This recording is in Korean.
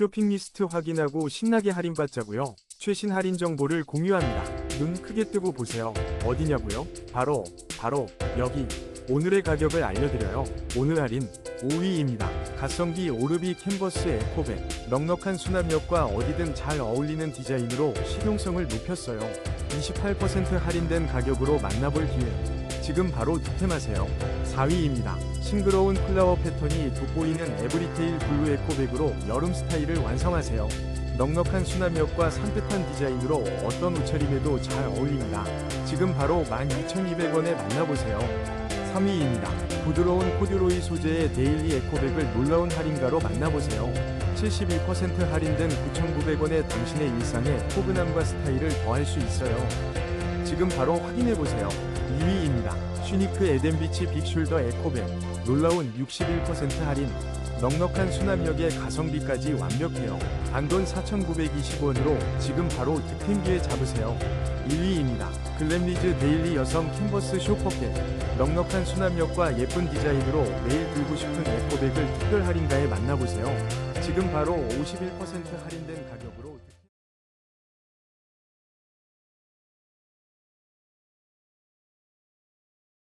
쇼핑 리스트 확인하고 신나게 할인받자고요. 최신 할인 정보를 공유합니다. 눈 크게 뜨고 보세요. 어디냐고요? 바로 바로 여기. 오늘의 가격을 알려드려요. 오늘 할인 5위입니다. 가성비 오르비 캔버스 에코백. 넉넉한 수납력과 어디든 잘 어울리는 디자인으로 실용성을 높였어요. 28% 할인된 가격으로 만나볼 기회. 지금 바로 득템하세요. 4위입니다. 싱그러운 플라워 패턴이 돋보이는 에브리테일 블루 에코백으로 여름 스타일을 완성하세요. 넉넉한 수납력과 산뜻한 디자인으로 어떤 옷차림에도 잘 어울립니다. 지금 바로 12,200원에 만나보세요. 3위입니다. 부드러운 코듀로이 소재의 데일리 에코백을 놀라운 할인가로 만나보세요. 71% 할인된 9,900원에 당신의 일상에 포근함과 스타일을 더할 수 있어요. 지금 바로 확인해보세요. 2위입니다. 슈니크 에덴비치 빅숄더 에코백. 놀라운 61% 할인. 넉넉한 수납력에 가성비까지 완벽해요. 단돈 4,920원으로 지금 바로 득템 기회 잡으세요. 1위입니다. 글램리즈 데일리 여성 캔버스 쇼퍼켓. 넉넉한 수납력과 예쁜 디자인으로 매일 들고 싶은 에코백을 특별 할인가에 만나보세요. 지금 바로 51% 할인된 가격으로